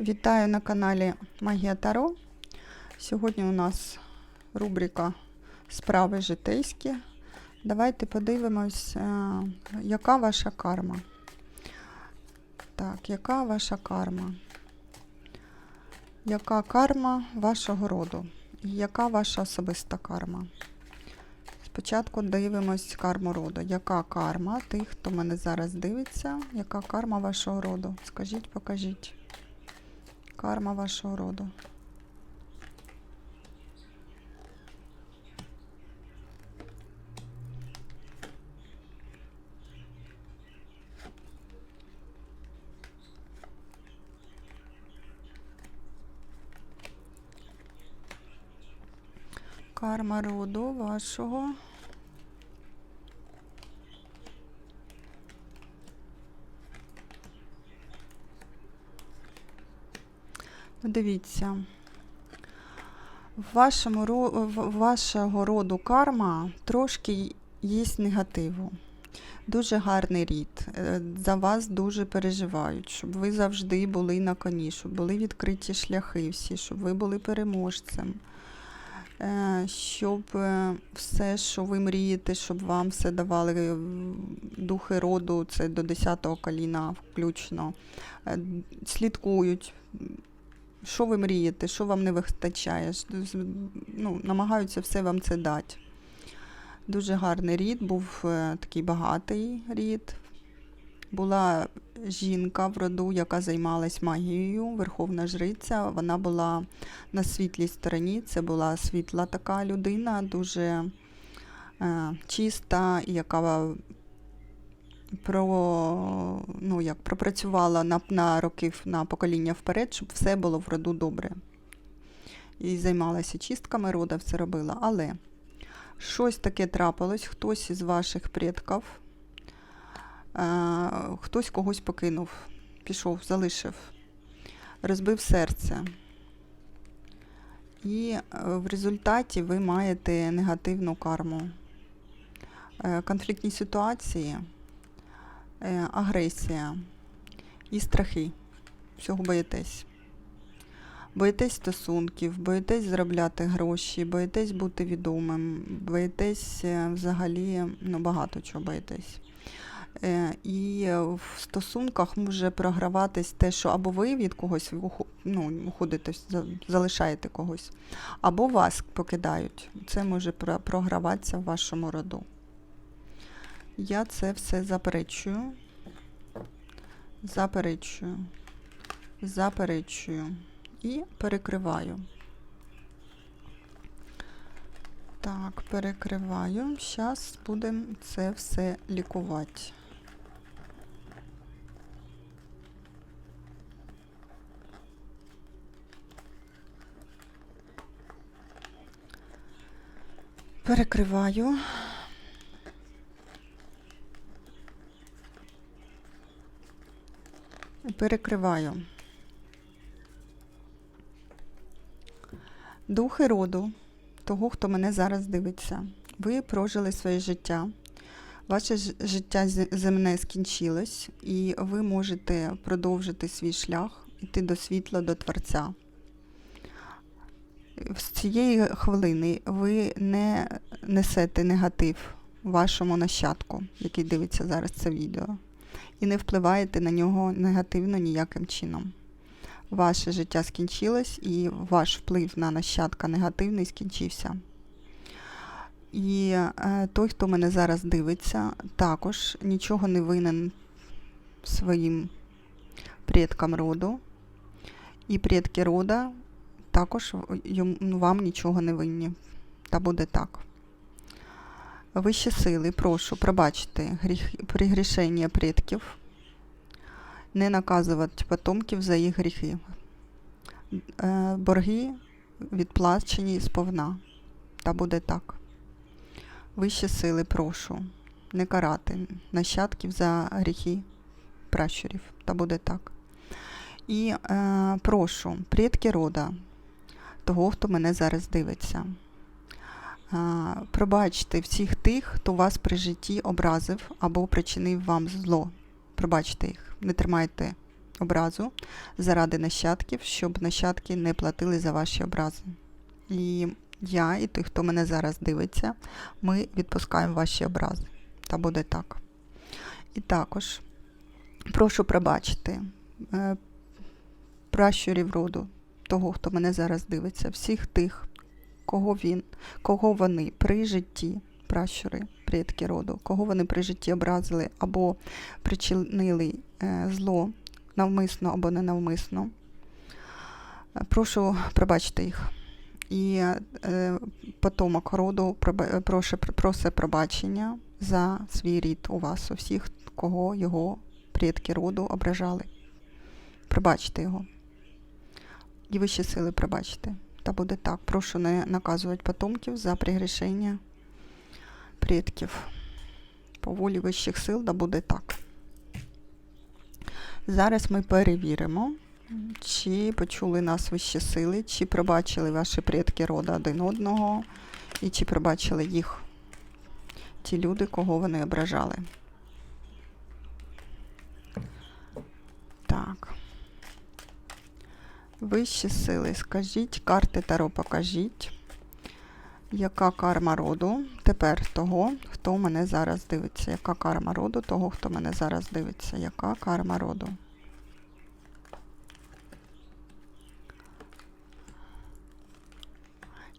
Вітаю на каналі Магія Таро. Сьогодні у нас рубрика Справи житейські. Давайте подивимось, е, яка ваша карма. Так, яка ваша карма? Яка карма вашого роду? Яка ваша особиста карма? Спочатку дивимось карму роду. Яка карма тих, хто мене зараз дивиться? Яка карма вашого роду? Скажіть, покажіть. Карма вашого роду. Карма роду вашого. Дивіться. В вашому в- вашого роду карма трошки є негативу. Дуже гарний рід. Е, За вас дуже переживають, щоб ви завжди були на коні, щоб були відкриті шляхи всі, щоб ви були переможцем. Е, Щоб е, все, що ви мрієте, щоб вам все давали духи роду, це до 10-го коліна включно. Слідкують, що ви мрієте, що вам не вистачає. Ну, намагаються все вам це дати. Дуже гарний рід, був е, такий багатий рід. Була жінка в роду, яка займалась магією, верховна жриця. Вона була на світлій стороні. Це була світла така людина, дуже е, чиста, яка про, ну, як, пропрацювала на, на років на покоління вперед, щоб все було в роду добре. І займалася чистками рода, все робила. Але щось таке трапилось, хтось із ваших предків, е, хтось когось покинув, пішов, залишив, розбив серце. І е, в результаті ви маєте негативну карму. Е, Конфліктні ситуації агресія і страхи. Всього боїтесь. Боїтесь стосунків, боїтесь заробляти гроші, боїтесь бути відомим, боїтесь е, взагалі ну, багато чого боїтесь. Е, І е, в стосунках може програватись те, що або ви від когось ну, уходите, залишаєте когось, або вас покидають. Це може програватися в вашому роду. Я це все заперечую. Заперечую. Заперечую. І перекриваю. Так, перекриваю. Зараз будемо це все лікувати. Перекриваю. Перекриваю. Духи роду, того, хто мене зараз дивиться. Ви прожили своє життя. Ваше життя земне скінчилось, і ви можете продовжити свій шлях, йти до світла, до Творця. З цієї хвилини ви не несете негатив вашому нащадку, який дивиться зараз це відео, і не впливаєте на нього негативно ніяким чином. Ваше життя скінчилось, і ваш вплив на нащадка негативний скінчився. І е, той, хто мене зараз дивиться, також нічого не винен своїм предкам роду. І предки рода також ну, вам нічого не винні. Та буде так. Вищі сили, прошу, пробачте гріх, пригрішення предків, не наказувати потомків за їх гріхи. Е, борги відплачені сповна. Та буде так. Вищі сили, прошу, не карати нащадків за гріхи пращурів. Та буде так. І е, прошу, предки рода, того, хто мене зараз дивиться. Пробачте всіх тих, хто вас при житті образив або причинив вам зло. Пробачте їх, не тримайте образу заради нащадків, щоб нащадки не платили за ваші образи. І я, і той, хто мене зараз дивиться, ми відпускаємо ваші образи. Та буде так. І також прошу пробачити е, пращурів роду, того, хто мене зараз дивиться, всіх тих, кого він, кого вони при житті, пращури, предки роду, кого вони при житті образили або причинили е, зло навмисно або ненавмисно. Е, Прошу пробачити їх. І е, потомок роду просить пробачення за свій рід у вас, у всіх, кого його предки роду ображали. Пробачте його. І вищі сили пробачте. Та буде так. Прошу не наказувати потомків за прегрішення предків. По волі вищих сил, да буде так. Зараз ми перевіримо, чи почули нас вищі сили, чи пробачили ваші предки роду один одного, і чи пробачили їх ті люди, кого вони ображали. Так. Вищі сили, скажіть, карти Таро покажіть. Яка карма роду тепер того, хто мене зараз дивиться? Яка карма роду того, хто мене зараз дивиться? Яка карма роду?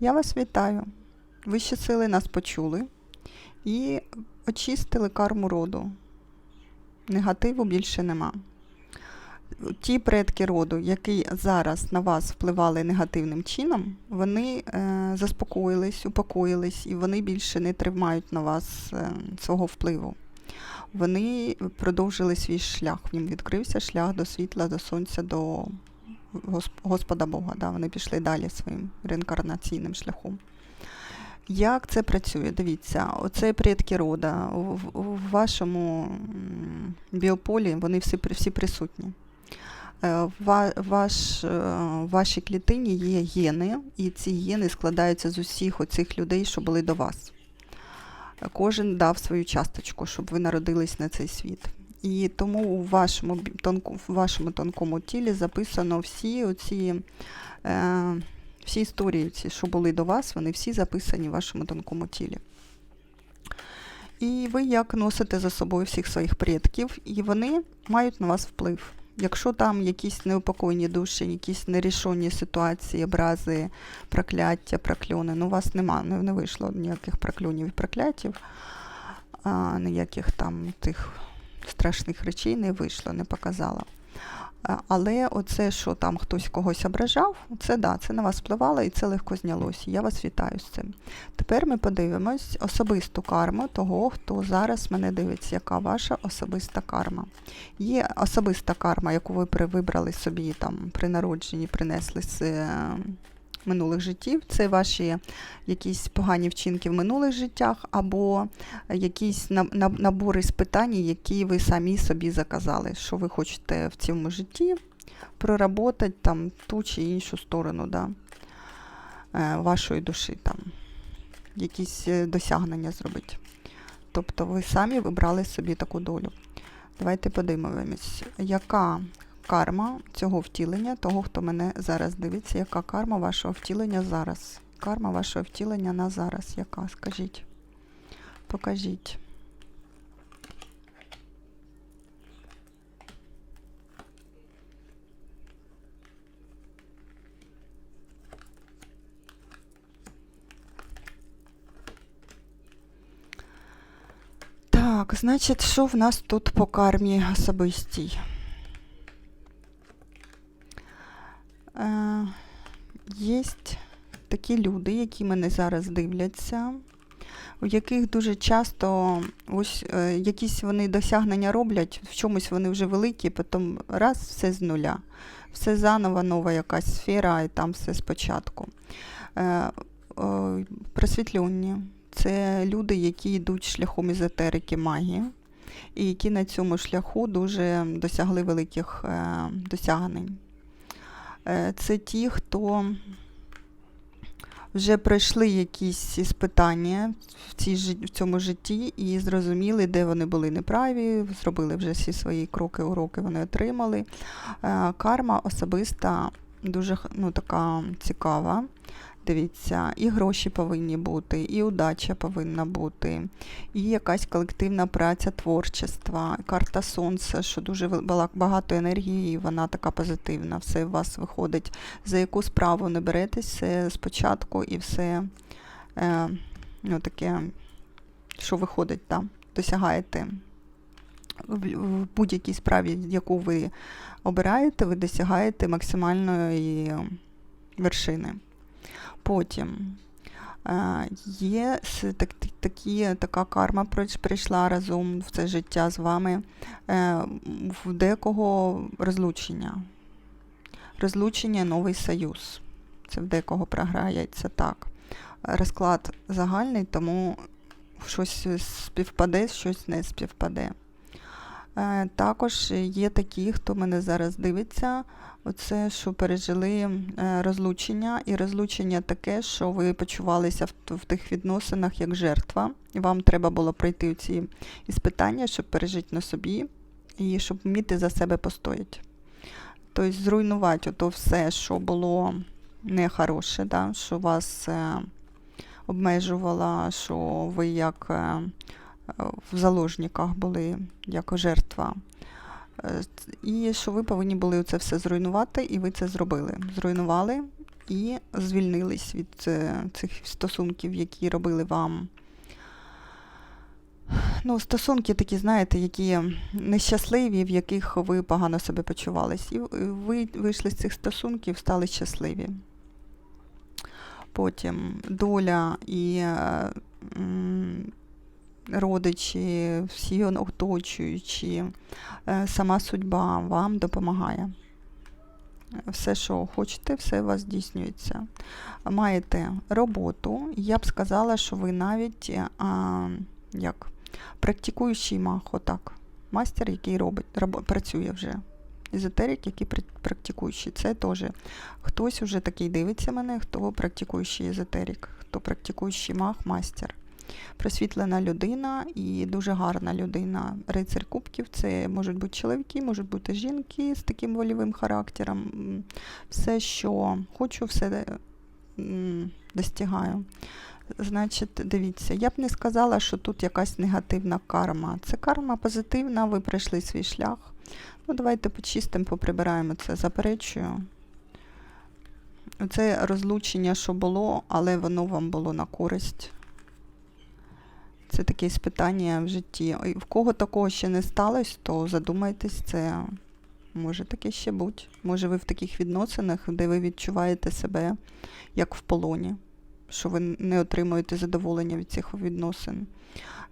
Я вас вітаю. Вищі сили нас почули і очистили карму роду. Негативу більше нема. Ті предки роду, які зараз на вас впливали негативним чином, вони е, заспокоїлись, упокоїлись і вони більше не тримають на вас е, свого впливу. Вони продовжили свій шлях. Їм відкрився шлях до світла, до сонця, до Господа Бога. Да? Вони пішли далі своїм реінкарнаційним шляхом. Як це працює? Дивіться, оце предки рода. В- у вашому біополі вони всі, всі присутні. Е, ва- Ваш, е, в вашій клітині є гени, і ці гени складаються з усіх оцих людей, що були до вас. Кожен дав свою часточку, щоб ви народились на цей світ. І тому у вашому, тонку, в вашому тонкому тілі записано всі оці, е, всі історії, ці, що були до вас, вони всі записані в вашому тонкому тілі. І ви як носите за собою всіх своїх предків, і вони мають на вас вплив. Якщо там якісь неупокоєні душі, якісь нерішені ситуації, образи, прокляття, прокльони, ну у вас нема, не, не вийшло ніяких прокльонів і проклятів, а, ніяких там тих страшних речей не вийшло, не показала. А, Але оце, що там хтось когось ображав, це да, це на вас впливало і це легко знялося. Я вас вітаю з цим. Тепер ми подивимось особисту карму того, хто зараз мене дивиться, яка ваша особиста карма. Є особиста карма, яку ви вибрали собі там при народженні, принесли з е, минулих життів. Це ваші якісь погані вчинки в минулих життях, або якісь на- на- набори з питань, які ви самі собі заказали, що ви хочете в цьому житті проработати там ту чи іншу сторону да, е, вашої душі, там, якісь е, досягнення зробити. Тобто ви самі вибрали собі таку долю. Давайте подивимось, яка карма цього втілення, того, хто мене зараз дивиться, яка карма вашого втілення зараз? Карма вашого втілення на зараз. Яка? Скажіть. Покажіть. Так, значить, що в нас тут по кармі особистій? Е, є такі люди, які мене зараз дивляться, у яких дуже часто ось е, якісь вони досягнення роблять, в чомусь вони вже великі, потім раз все з нуля. Все заново нова якась сфера, і там все спочатку. Е, просвітлені. Це люди, які йдуть шляхом езотерики магії, і які на цьому шляху дуже досягли великих е, досягнень. Це ті, хто вже пройшли якісь іспитання в, цій, в цьому житті і зрозуміли, де вони були неправі, зробили вже всі свої кроки, уроки вони отримали. Е, Карма особиста дуже ну, така цікава. Дивіться, і гроші повинні бути, і удача повинна бути, і якась колективна праця творчества, карта сонця, що дуже багато енергії, і вона така позитивна. Все у вас виходить. За яку справу не беретесь, все спочатку і все е, ну, таке, що виходить, там, досягаєте в будь-якій справі, яку ви обираєте, ви досягаєте максимальної вершини. Потім е, є так, такі, така карма прийшла разом в це життя з вами. Е, в декого розлучення. Розлучення новий союз. Це в декого програється так. Розклад загальний, тому щось співпаде, щось не співпаде. Е, Також є такі, хто мене зараз дивиться, оце, що пережили е, розлучення, і розлучення таке, що ви почувалися в, в тих відносинах як жертва, і вам треба було пройти ці іспитання, щоб пережити на собі, і щоб вміти за себе постояти. Тобто зруйнувати ото все, що було нехороше, да, що вас е, обмежувало, що ви як в заложниках були, як жертва. Е, І що ви повинні були це все зруйнувати, і ви це зробили. Зруйнували і звільнились від е, цих стосунків, які робили вам. Ну, стосунки такі, знаєте, які нещасливі, в яких ви погано себе почувались. І ви вийшли з цих стосунків, стали щасливі. Потім доля і е, родичі, всі оточуючі, е, сама судьба вам допомагає. Все, що хочете, все у вас здійснюється. Маєте роботу, я б сказала, що ви навіть а, як, практикуючий мах, отак. Мастер, який робить, рабо- працює вже. Езотерик, який практикуючий. Це теж хтось вже такий дивиться мене, хто практикуючий езотерик, хто практикуючий мах, мастер. Просвітлена людина і дуже гарна людина. Рицарь кубків це можуть бути чоловіки, можуть бути жінки з таким вольовим характером. Все, що хочу, все достигаю. Значить, дивіться, я б не сказала, що тут якась негативна карма. Це карма позитивна, ви пройшли свій шлях. Ну, давайте почистимо, поприбираємо це, заперечую. Це розлучення, що було, але воно вам було на користь. Це таке спитання в житті. І В кого такого ще не сталося, то задумайтесь, це може таке ще бути. Може ви в таких відносинах, де ви відчуваєте себе як в полоні, що ви не отримуєте задоволення від цих відносин.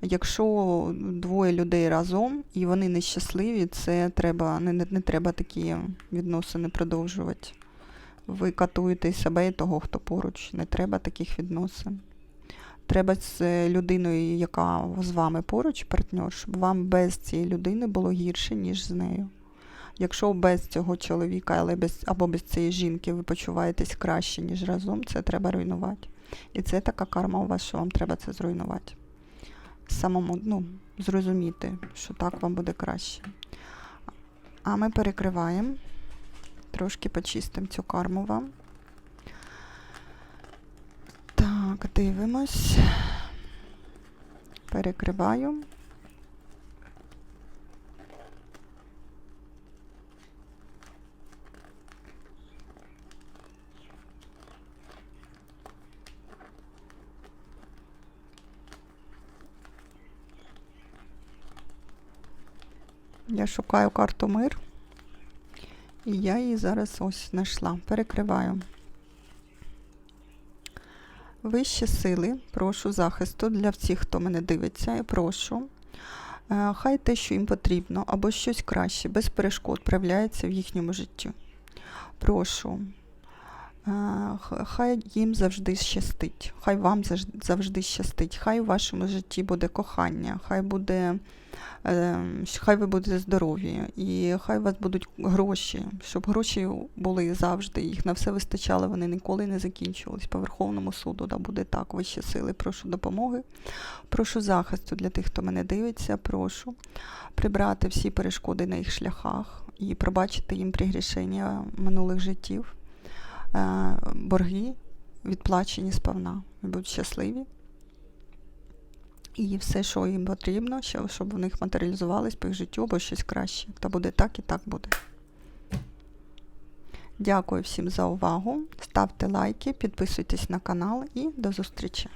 Якщо двоє людей разом і вони нещасливі, це треба, не, не, не треба такі відносини продовжувати. Ви катуєте себе і того, хто поруч. Не треба таких відносин. Треба з людиною, яка з вами поруч, партнер, щоб вам без цієї людини було гірше, ніж з нею. Якщо без цього чоловіка але без, або без цієї жінки ви почуваєтесь краще, ніж разом, це треба руйнувати. І це така карма у вас, що вам треба це зруйнувати. Самому ну, зрозуміти, що так вам буде краще. А ми перекриваємо, трошки почистимо цю карму вам. Так, дивимось. Перекриваю. Я шукаю карту мир. І я її зараз ось знайшла. Перекриваю. Вищі сили, прошу захисту для всіх, хто мене дивиться, я прошу. Е, Хай те, що їм потрібно, або щось краще, без перешкод проявляється в їхньому житті. Прошу. Хай їм завжди щастить, хай вам завжди щастить, хай у вашому житті буде кохання, хай буде, е, хай ви будете здорові, і хай у вас будуть гроші, щоб гроші були завжди, їх на все вистачало, вони ніколи не закінчувались. По Верховному суду да, буде так, вищі сили. Прошу допомоги, прошу захисту для тих, хто мене дивиться, прошу прибрати всі перешкоди на їх шляхах і пробачити їм пригрішення минулих життів е, борги відплачені сповна. Будуть щасливі. І все, що їм потрібно, щоб в них матеріалізувалось по їх життю або щось краще. Та буде так і так буде. Дякую всім за увагу. Ставте лайки, підписуйтесь на канал і до зустрічі!